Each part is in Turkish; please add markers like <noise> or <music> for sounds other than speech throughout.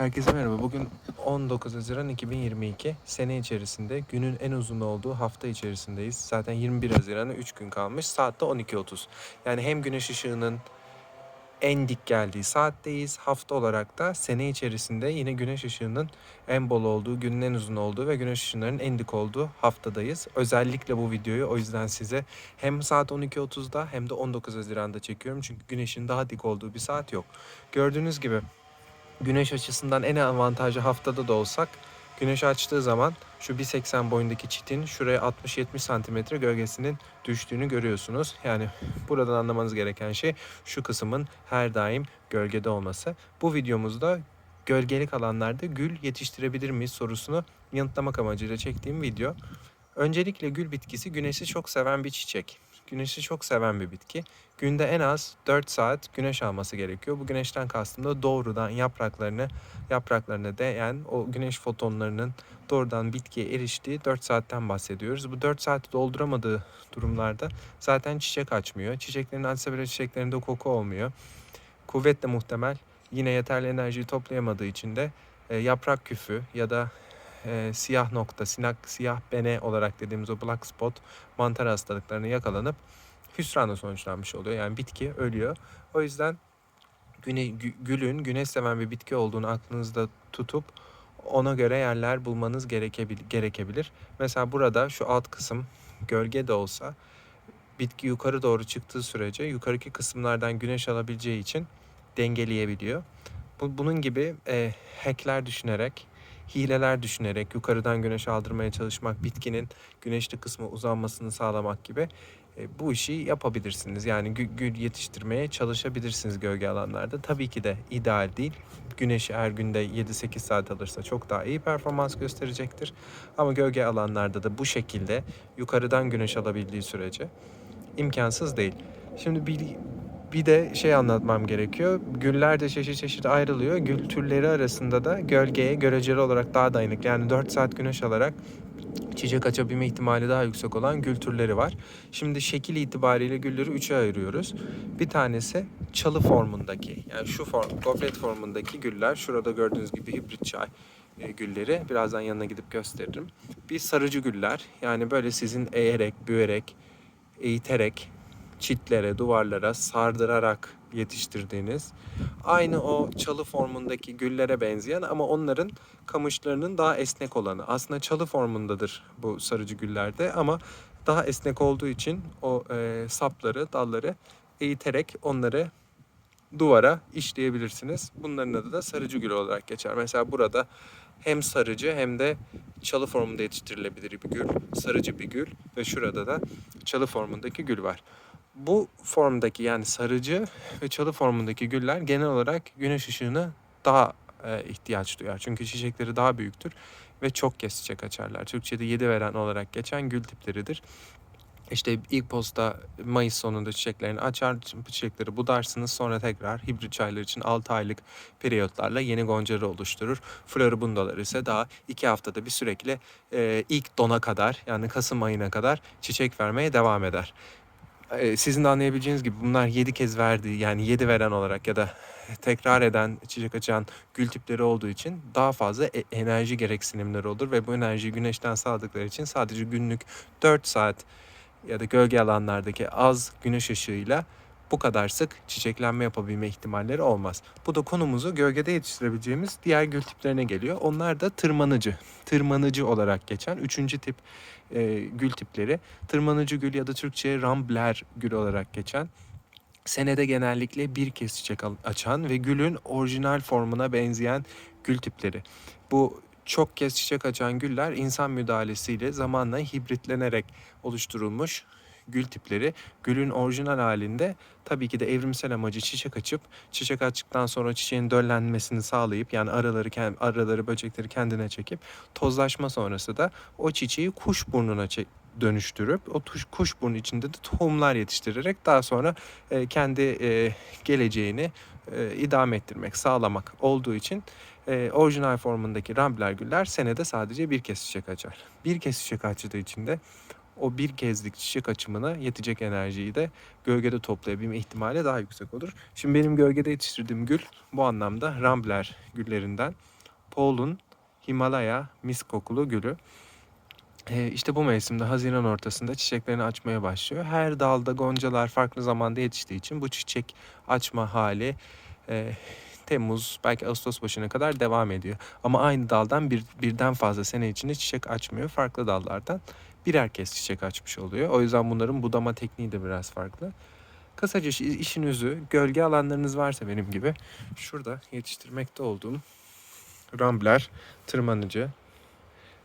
Herkese merhaba. Bugün 19 Haziran 2022. Sene içerisinde günün en uzun olduğu hafta içerisindeyiz. Zaten 21 Haziran'a 3 gün kalmış. Saat de 12.30. Yani hem güneş ışığının en dik geldiği saatteyiz. Hafta olarak da sene içerisinde yine güneş ışığının en bol olduğu, günün en uzun olduğu ve güneş ışınlarının en dik olduğu haftadayız. Özellikle bu videoyu o yüzden size hem saat 12.30'da hem de 19 Haziran'da çekiyorum. Çünkü güneşin daha dik olduğu bir saat yok. Gördüğünüz gibi güneş açısından en avantajlı haftada da olsak güneş açtığı zaman şu 1.80 boyundaki çitin şuraya 60-70 santimetre gölgesinin düştüğünü görüyorsunuz. Yani buradan anlamanız gereken şey şu kısmın her daim gölgede olması. Bu videomuzda gölgelik alanlarda gül yetiştirebilir miyiz sorusunu yanıtlamak amacıyla çektiğim video. Öncelikle gül bitkisi güneşi çok seven bir çiçek. Güneşi çok seven bir bitki. Günde en az 4 saat güneş alması gerekiyor. Bu güneşten kastım da doğrudan yapraklarını yapraklarına değen o güneş fotonlarının doğrudan bitkiye eriştiği 4 saatten bahsediyoruz. Bu 4 saati dolduramadığı durumlarda zaten çiçek açmıyor. Çiçeklerin açsa bile çiçeklerinde koku olmuyor. Kuvvetle muhtemel yine yeterli enerjiyi toplayamadığı için de e, yaprak küfü ya da e, siyah nokta, sinak, siyah bene olarak dediğimiz o black spot mantar hastalıklarına yakalanıp hüsranla sonuçlanmış oluyor. Yani bitki ölüyor. O yüzden güne, gü- gülün güneş seven bir bitki olduğunu aklınızda tutup ona göre yerler bulmanız gerekebilir. gerekebilir. Mesela burada şu alt kısım gölge de olsa bitki yukarı doğru çıktığı sürece yukarıki kısımlardan güneş alabileceği için dengeleyebiliyor. Bu, bunun gibi e, hackler düşünerek, hileler düşünerek yukarıdan güneş aldırmaya çalışmak, bitkinin güneşli kısmı uzanmasını sağlamak gibi e, bu işi yapabilirsiniz. Yani gü- gül yetiştirmeye çalışabilirsiniz gölge alanlarda. Tabii ki de ideal değil. Güneşi her günde 7-8 saat alırsa çok daha iyi performans gösterecektir. Ama gölge alanlarda da bu şekilde yukarıdan güneş alabildiği sürece imkansız değil. Şimdi bir, de şey anlatmam gerekiyor. Güller de çeşit çeşit ayrılıyor. Gül türleri arasında da gölgeye göreceli olarak daha dayanıklı. Yani 4 saat güneş alarak çiçek açabilme ihtimali daha yüksek olan gül türleri var. Şimdi şekil itibariyle gülleri üçe ayırıyoruz. Bir tanesi çalı formundaki yani şu form, gofret formundaki güller. Şurada gördüğünüz gibi hibrit çay e, gülleri. Birazdan yanına gidip gösteririm. Bir sarıcı güller yani böyle sizin eğerek, büyerek, eğiterek çitlere, duvarlara sardırarak yetiştirdiğiniz aynı o çalı formundaki güllere benzeyen ama onların kamışlarının daha esnek olanı. Aslında çalı formundadır bu sarıcı güllerde ama daha esnek olduğu için o e, sapları, dalları eğiterek onları duvara işleyebilirsiniz. Bunların adı da sarıcı gül olarak geçer. Mesela burada hem sarıcı hem de çalı formunda yetiştirilebilir bir gül. Sarıcı bir gül ve şurada da çalı formundaki gül var. Bu formdaki yani sarıcı ve çalı formundaki güller genel olarak güneş ışığını daha e, ihtiyaç duyar. Çünkü çiçekleri daha büyüktür ve çok kez çiçek açarlar. Türkçe'de yedi veren olarak geçen gül tipleridir. İşte ilk posta Mayıs sonunda çiçeklerini açar, çiçekleri budarsınız. Sonra tekrar hibrit çaylar için 6 aylık periyotlarla yeni goncaları oluşturur. Floribundalar ise daha 2 haftada bir sürekli e, ilk dona kadar yani Kasım ayına kadar çiçek vermeye devam eder. E, sizin de anlayabileceğiniz gibi bunlar 7 kez verdiği yani 7 veren olarak ya da tekrar eden çiçek açan gül tipleri olduğu için daha fazla e- enerji gereksinimleri olur ve bu enerjiyi güneşten sağladıkları için sadece günlük 4 saat ya da gölge alanlardaki az güneş ışığıyla bu kadar sık çiçeklenme yapabilme ihtimalleri olmaz. Bu da konumuzu gölgede yetiştirebileceğimiz diğer gül tiplerine geliyor. Onlar da tırmanıcı. Tırmanıcı olarak geçen üçüncü tip e, gül tipleri. Tırmanıcı gül ya da Türkçe rambler gül olarak geçen senede genellikle bir kez çiçek açan ve gülün orijinal formuna benzeyen gül tipleri. Bu çok kez çiçek açan güller insan müdahalesiyle zamanla hibritlenerek oluşturulmuş gül tipleri. Gülün orijinal halinde tabii ki de evrimsel amacı çiçek açıp çiçek açtıktan sonra çiçeğin döllenmesini sağlayıp yani araları araları böcekleri kendine çekip tozlaşma sonrası da o çiçeği kuş burnuna çek dönüştürüp o tuş, kuş burnu içinde de tohumlar yetiştirerek daha sonra e, kendi e, geleceğini e, idame ettirmek, sağlamak olduğu için e, orijinal formundaki rambler güller senede sadece bir kez çiçek açar. Bir kez çiçek açtığı için de o bir kezdik çiçek açımına yetecek enerjiyi de gölgede toplayabilme ihtimali daha yüksek olur. Şimdi benim gölgede yetiştirdiğim gül bu anlamda Rambler güllerinden Paul'un Himalaya mis kokulu gülü. Ee, işte bu mevsimde Haziran ortasında çiçeklerini açmaya başlıyor. Her dalda goncalar farklı zamanda yetiştiği için bu çiçek açma hali e, Temmuz belki Ağustos başına kadar devam ediyor. Ama aynı daldan bir, birden fazla sene içinde çiçek açmıyor. Farklı dallardan birer kez çiçek açmış oluyor. O yüzden bunların budama tekniği de biraz farklı. Kısaca iş- işin özü gölge alanlarınız varsa benim gibi şurada yetiştirmekte olduğum rambler, tırmanıcı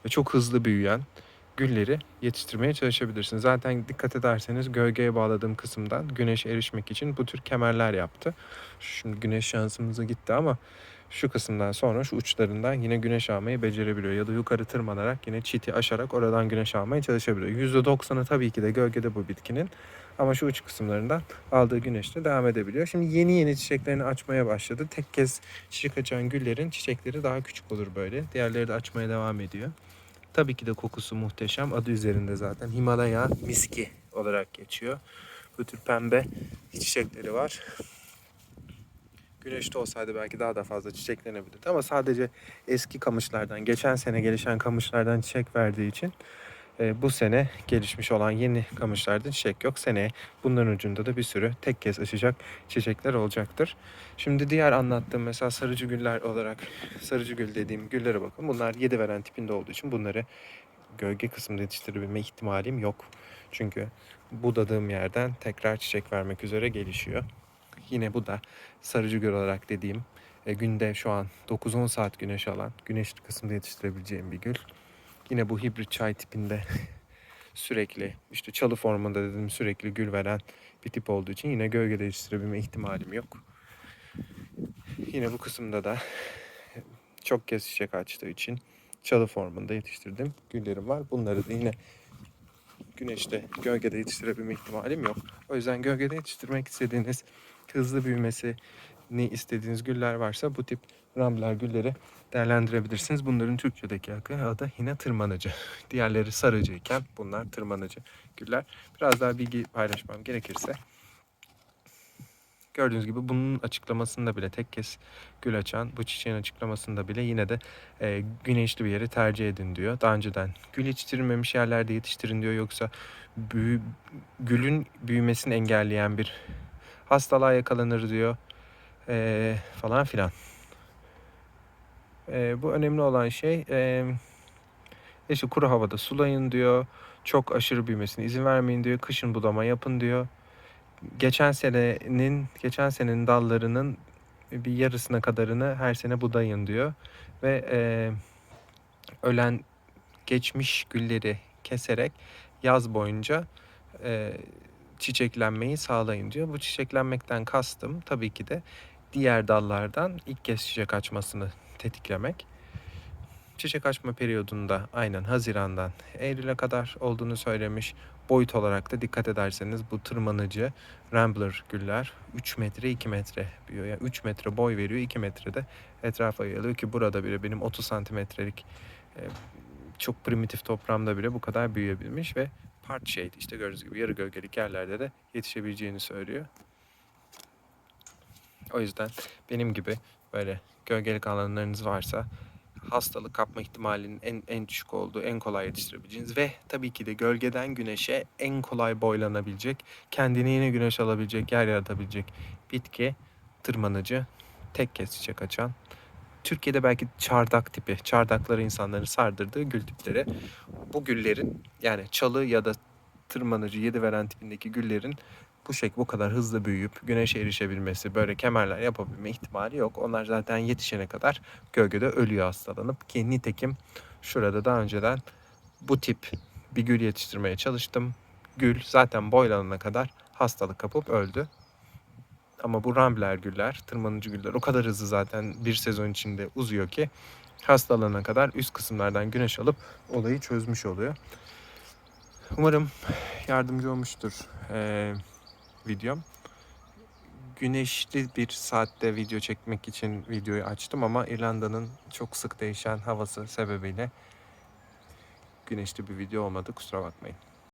ve çok hızlı büyüyen gülleri yetiştirmeye çalışabilirsiniz. Zaten dikkat ederseniz gölgeye bağladığım kısımdan güneşe erişmek için bu tür kemerler yaptı. Şimdi güneş şansımıza gitti ama şu kısımdan sonra şu uçlarından yine güneş almayı becerebiliyor. Ya da yukarı tırmanarak yine çiti aşarak oradan güneş almaya çalışabiliyor. %90'ı tabii ki de gölgede bu bitkinin. Ama şu uç kısımlarından aldığı güneşle devam edebiliyor. Şimdi yeni yeni çiçeklerini açmaya başladı. Tek kez çiçek açan güllerin çiçekleri daha küçük olur böyle. Diğerleri de açmaya devam ediyor. Tabii ki de kokusu muhteşem. Adı üzerinde zaten. Himalaya miski olarak geçiyor. Bu tür pembe çiçekleri var. Güneşte olsaydı belki daha da fazla çiçeklenebilirdi ama sadece eski kamışlardan, geçen sene gelişen kamışlardan çiçek verdiği için e, bu sene gelişmiş olan yeni kamışlarda çiçek yok. Seneye bunların ucunda da bir sürü tek kez açacak çiçekler olacaktır. Şimdi diğer anlattığım mesela sarıcı güller olarak sarıcı gül dediğim güllere bakın. Bunlar yedi veren tipinde olduğu için bunları gölge kısmında yetiştirebilme ihtimalim yok. Çünkü budadığım yerden tekrar çiçek vermek üzere gelişiyor. Yine bu da sarıcı gül olarak dediğim e, günde şu an 9-10 saat güneş alan güneşli kısımda yetiştirebileceğim bir gül. Yine bu hibrit çay tipinde <laughs> sürekli işte çalı formunda dedim sürekli gül veren bir tip olduğu için yine gölgede yetiştirebilme ihtimalim yok. Yine bu kısımda da çok kez çiçek açtığı için çalı formunda yetiştirdim güllerim var. Bunları da yine güneşte, gölgede yetiştirebilme ihtimalim yok. O yüzden gölgede yetiştirmek istediğiniz, hızlı büyümesini istediğiniz güller varsa bu tip rambler gülleri değerlendirebilirsiniz. Bunların Türkçedeki adı yine tırmanıcı. <laughs> Diğerleri sarıcı iken bunlar tırmanıcı güller. Biraz daha bilgi paylaşmam gerekirse Gördüğünüz gibi bunun açıklamasında bile tek kez gül açan bu çiçeğin açıklamasında bile yine de e, güneşli bir yeri tercih edin diyor. Daha önceden gül yetiştirilmemiş yerlerde yetiştirin diyor. Yoksa büyü, gülün büyümesini engelleyen bir hastalığa yakalanır diyor. E, falan filan. E, bu önemli olan şey e, işte kuru havada sulayın diyor. Çok aşırı büyümesine izin vermeyin diyor. Kışın budama yapın diyor geçen senenin geçen senenin dallarının bir yarısına kadarını her sene budayın diyor ve e, ölen geçmiş gülleri keserek yaz boyunca e, çiçeklenmeyi sağlayın diyor. Bu çiçeklenmekten kastım tabii ki de diğer dallardan ilk kez çiçek açmasını tetiklemek. Çiçek açma periyodunda aynen Haziran'dan Eylül'e kadar olduğunu söylemiş. Boyut olarak da dikkat ederseniz bu tırmanıcı Rambler güller 3 metre 2 metre büyüyor. Yani 3 metre boy veriyor 2 metre de etrafa yayılıyor ki burada bile benim 30 santimetrelik e, çok primitif toprağımda bile bu kadar büyüyebilmiş ve part shade işte gördüğünüz gibi yarı gölgelik yerlerde de yetişebileceğini söylüyor. O yüzden benim gibi böyle gölgelik alanlarınız varsa hastalık kapma ihtimalinin en, en düşük olduğu, en kolay yetiştirebileceğiniz ve tabii ki de gölgeden güneşe en kolay boylanabilecek, kendine yine güneş alabilecek, yer yaratabilecek bitki, tırmanıcı, tek kez çiçek açan. Türkiye'de belki çardak tipi, çardakları insanların sardırdığı gül tipleri. Bu güllerin yani çalı ya da tırmanıcı, yedi veren tipindeki güllerin bu şekilde bu kadar hızlı büyüyüp güneşe erişebilmesi, böyle kemerler yapabilme ihtimali yok. Onlar zaten yetişene kadar gölgede ölüyor hastalanıp ki nitekim şurada daha önceden bu tip bir gül yetiştirmeye çalıştım. Gül zaten boylanana kadar hastalık kapıp öldü. Ama bu rambler güller, tırmanıcı güller o kadar hızlı zaten bir sezon içinde uzuyor ki hastalığına kadar üst kısımlardan güneş alıp olayı çözmüş oluyor. Umarım yardımcı olmuştur. Ee, videom. Güneşli bir saatte video çekmek için videoyu açtım ama İrlanda'nın çok sık değişen havası sebebiyle güneşli bir video olmadı. Kusura bakmayın.